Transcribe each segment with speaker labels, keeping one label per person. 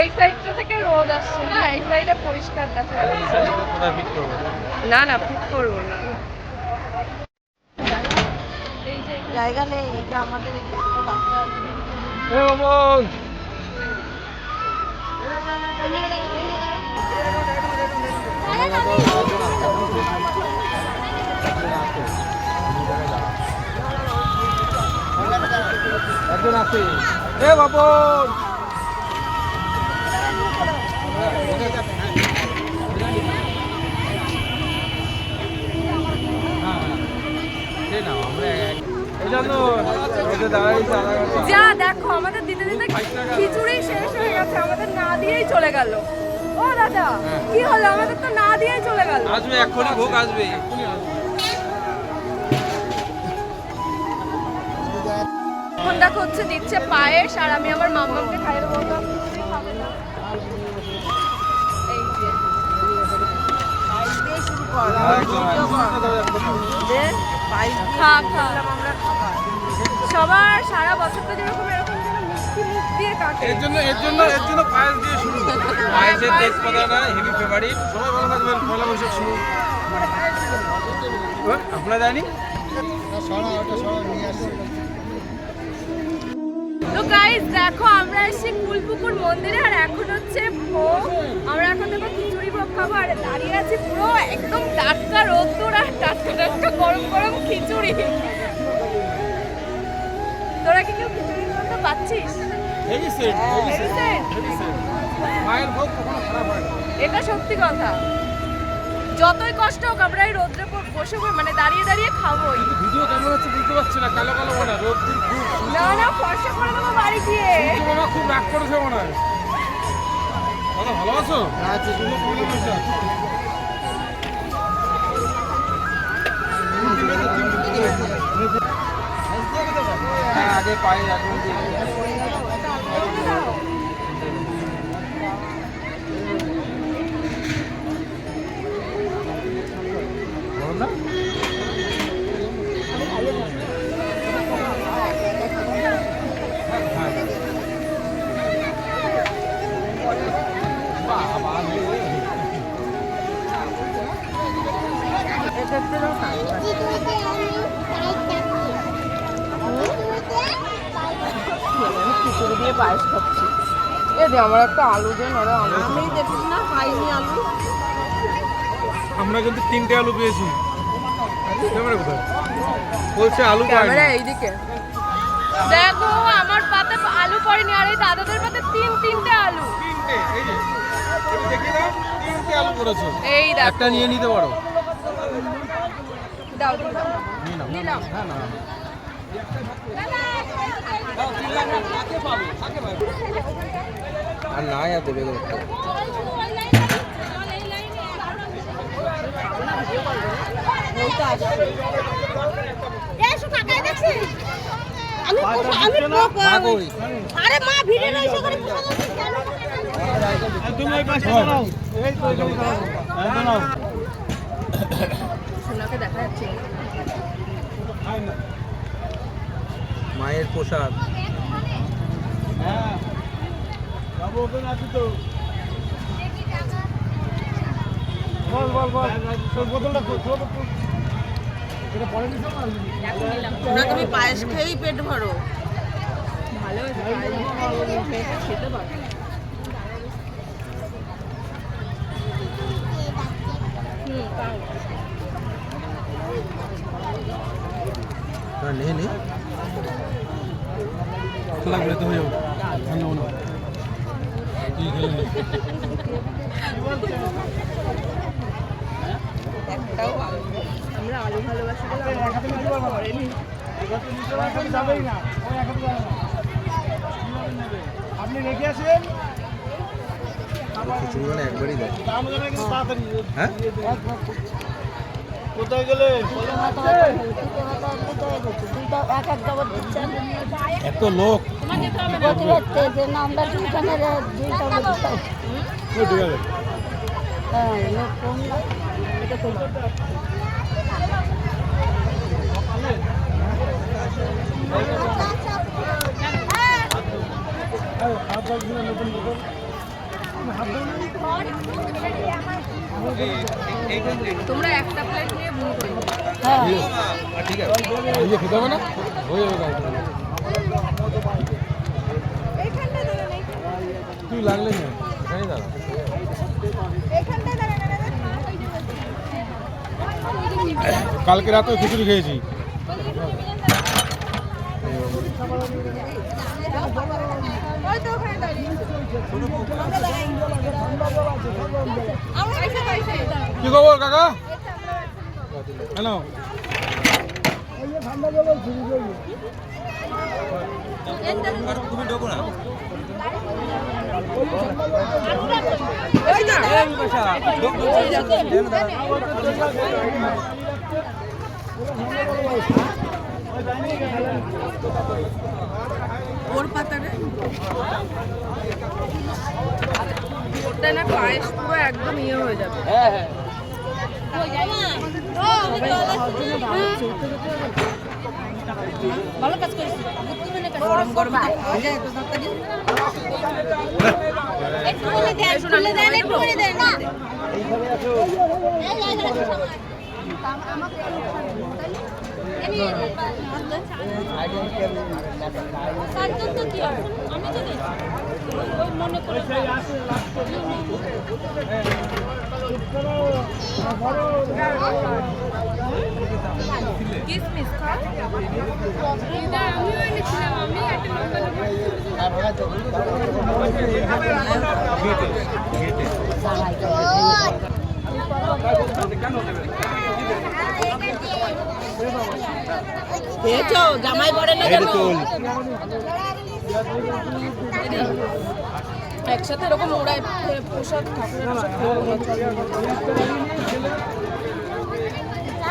Speaker 1: এই
Speaker 2: সাইডটা থেকে রোদ আসছে না? এই সাইডে পরিষ্কার দেখা যাচ্ছে। না না ফিট করব না।
Speaker 3: জায়গা নেই এটা আমাদের
Speaker 1: একজন আছে। এ বাবন
Speaker 2: যা দেখো আমাদের দিতে দিতে খিচুড়ি শেষ হয়ে গেছে আমাদের না দিয়েই চলে গেল। ও দাদা কি হলো? আমাদের তো না দিয়েই চলে গেল।
Speaker 1: আসবে এক্ষুনি ভোগ আসবে।
Speaker 2: এখন দেখো হচ্ছে দিচ্ছে পায়েস আর আমি আমার মাম্মাকে খাইয়ে দেবো খাবে না। এই সবার সারা বছরটা যেরকম এরকম যেন মিষ্টি মুখ দিয়ে কাটে।
Speaker 1: এর জন্য এর জন্য এর জন্য পায়েস দিয়ে শুরু। পায়েসের তেজপাতাটা হেভি ফেভারিট সবাই ভালো থাকবেন। পয়লা বৈশাখ শুরু আপনারা জানি
Speaker 2: তো গাইস দেখো আমরা এসে কুলপুকুর মন্দিরে আর এখন হচ্ছে ভোগ। আমরা এখন দেখো খিচুড়ি ভোগ খাব আর দাঁড়িয়ে আছি পুরো একদম টাটকা রোদ্দুর আর টাটকা টাটকা গরম তোরা কি কেউ খিচুড়ির গন্ধ পাচ্ছিস
Speaker 1: হয়
Speaker 2: এটা সত্যি কথা। যতই কষ্ট হোক আমরা এই রোদ্রে বসে মানে দাঁড়িয়ে দাঁড়িয়ে খাবোই।
Speaker 1: ভিডিও কেমন হচ্ছে বুঝতে পারছি না কালো কালো মনে হয় রোদ
Speaker 2: না না ফর্সা করে দেবো বাড়ি গিয়ে।
Speaker 1: মামা খুব রাগ করেছে মনে হয়। ভালো আছো। হ্যাঁ আগে পায়ে এখন
Speaker 3: পায়েস খাচ্ছি।
Speaker 2: এ দে আমার একটা আলু দে না আলু
Speaker 3: আমি দেখছি না পাইনি আলু।
Speaker 1: আমরা কিন্তু তিনটে আলু পেয়েছি। ক্যামেরা কোথায়? বলছে আলু
Speaker 2: ক্যামেরা এইদিকে। দেখো আমার পাতে আলু পড়েনি আর এই দাদাদের পাতে তিন তিনটে আলু।
Speaker 1: তিনটে এই যে। দেখি না তিনটে আলু পড়েছে।
Speaker 2: এই দেখো।
Speaker 1: একটা নিয়ে নিতে পারো।
Speaker 2: দাও দাও, নিলাম।
Speaker 1: হ্যাঁ না। আর না আর দেবে গো
Speaker 3: আমি আমি
Speaker 1: না? কই
Speaker 3: আরে মা ভিড়ে রয়েছে করে
Speaker 1: তুমি এই পাশে দাঁড়াও। এই তো দাঁড়াও।
Speaker 2: সোনাকে দেখা যাচ্ছে।
Speaker 1: মায়ের প্রসাদ। হ্যাঁ পারবি
Speaker 3: না তুমি পায়েস খেয়েই পেট ভরো।
Speaker 2: ভালো খেতে পারে
Speaker 1: হ্যাঁ নে। তো হয়ে যাবে মনে হয় নে।
Speaker 2: আমরা আলু ভালোবাসি
Speaker 1: আপনি রেখে আসেন। একবারই দেয়
Speaker 3: কোথায় গেলে?
Speaker 1: এত লোক।
Speaker 4: প্রতিবাদে যে আমরা দুইখানে দুইটা দিচ্ছি হ্যাঁ লোক কম না এটা কম
Speaker 2: তোমরা একটা প্লেট নিয়ে ভুল করো
Speaker 4: হ্যাঁ
Speaker 1: ঠিক আছে
Speaker 5: ইয়ে খেতে হবে না হয়ে যাবে গাড়ি তুই লাগলে না এখানে দাঁড়া। কালকে রাতেও খিচুড়ি খেয়েছি। কি খবর কাকা? হ্যালো
Speaker 1: তুমি ঢোকো না
Speaker 2: না পায়েস পুরো একদম ইয়ে হয়ে। যাবে
Speaker 4: ভালো কাজ করেছি
Speaker 2: গরম গরম
Speaker 4: একটুখানি দেন দেন একটুখানি দেন না আমি জানি ওই মনে করে
Speaker 2: কিসমিস খা আমিও এনেছিলাম আমি একটা লোকাল
Speaker 4: খেয়েছো জামাই পড়ে না কেন
Speaker 2: একসাথে এরকম ওড়ায় পোশাক ঠাকুরের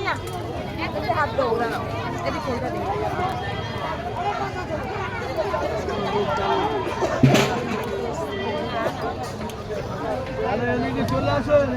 Speaker 2: না, হাত দাও, ওরা নাও। এদিকে ওটা দিও।
Speaker 3: চলে